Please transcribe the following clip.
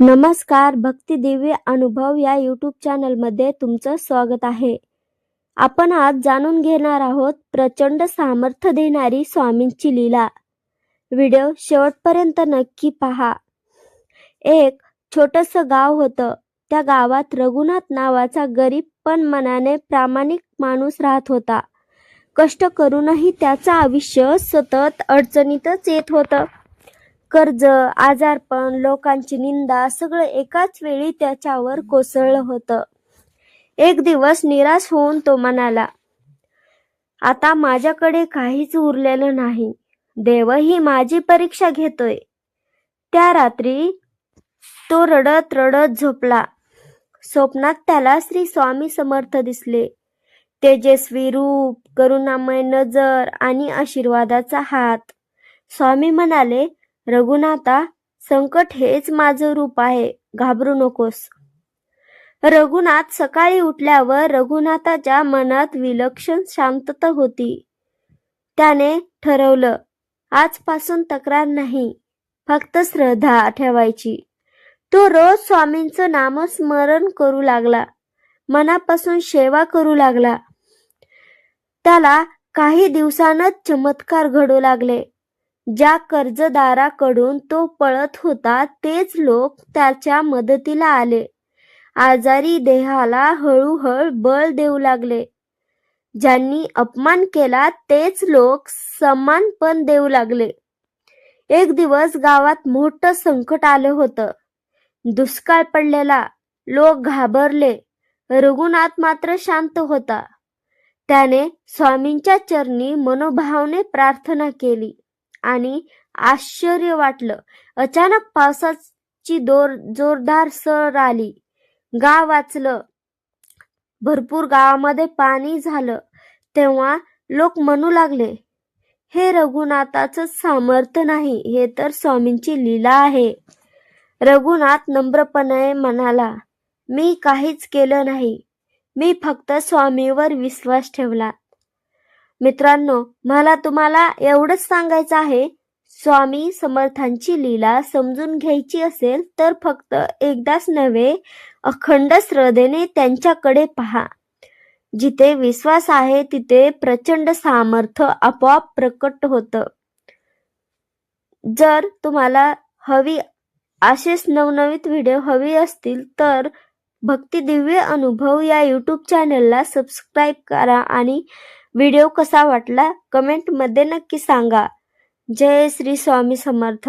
नमस्कार भक्ती दिव्य अनुभव या यूट्यूब चॅनलमध्ये तुमचं स्वागत आहे. आपण आज जाणून घेणार आहोत प्रचंड सामर्थ्य देणारी स्वामींची लीला. व्हिडिओ शेवटपर्यंत नक्की पहा. एक छोटस गाव होतं. त्या गावात रघुनाथ नावाचा गरीब पण मनाने प्रामाणिक माणूस राहत होता. कष्ट करूनही त्याचं आयुष्य सतत अडचणीतच येत होतं. कर्ज आजारपण लोकांची निंदा सगळं एकाच वेळी त्याच्यावर कोसळलं होतं. एक दिवस निराश होऊन तो म्हणाला आता माझ्याकडे काहीच उरलेलं नाही. देवही माझी परीक्षा घेतोय. त्या रात्री तो रडत रडत झोपला. स्वप्नात त्याला श्री स्वामी समर्थ दिसले. तेजस्वी रूप करुणामय नजर आणि आशीर्वादाचा हात. स्वामी म्हणाले रघुनाथा संकट हेच माझं रूप आहे. घाबरू नकोस. रघुनाथ सकाळी उठल्यावर रघुनाथाच्या मनात विलक्षण शांतता होती. त्याने ठरवलं आजपासून तक्रार नाही फक्त श्रद्धा ठेवायची. तो रोज स्वामींचं नामस्मरण करू लागला. मनापासून सेवा करू लागला. त्याला काही दिवसांच चमत्कार घडू लागले. ज्या कर्जदाराकडून तो पळत होता तेच लोक त्याच्या मदतीला आले. आजारी देहाला हळूहळू बळ देऊ लागले. ज्यांनी अपमान केला तेच लोक सन्मान पण देऊ लागले. एक दिवस गावात मोठं संकट आलं होतं. दुष्काळ पडलेला लोक घाबरले. रघुनाथ मात्र शांत होता. त्याने स्वामींच्या चरणी मनोभावने प्रार्थना केली. आणि आश्चर्य वाटलं. अचानक पावसाची दोर जोरदार सर आली. गाव वाचलं. भरपूर गावामध्ये पाणी झालं. तेव्हा लोक म्हणू लागले हे रघुनाथाचं सामर्थ्य नाही हे तर स्वामींची लीला आहे. रघुनाथ नम्रपणे म्हणाला मी काहीच केलं नाही. मी फक्त स्वामीवर विश्वास ठेवला. मित्रांनो मला तुम्हाला एवढंच सांगायचं आहे. स्वामी समर्थांची लीला समजून घ्यायची असेल तर फक्त एकदाच नव्हे अखंड श्रद्धेने त्यांच्याकडे पहा. जिथे विश्वास आहे तिथे प्रचंड सामर्थ्य आपोआप प्रकट होतं. जर तुम्हाला हवी असेच नवनवीन व्हिडिओ हवी असतील तर भक्ती दिव्य अनुभव या यूट्यूब चॅनलला सबस्क्राईब करा आणि व्हिडिओ कसा वाटला? कमेंटमध्ये नक्की सांगा. जय श्री स्वामी समर्थ.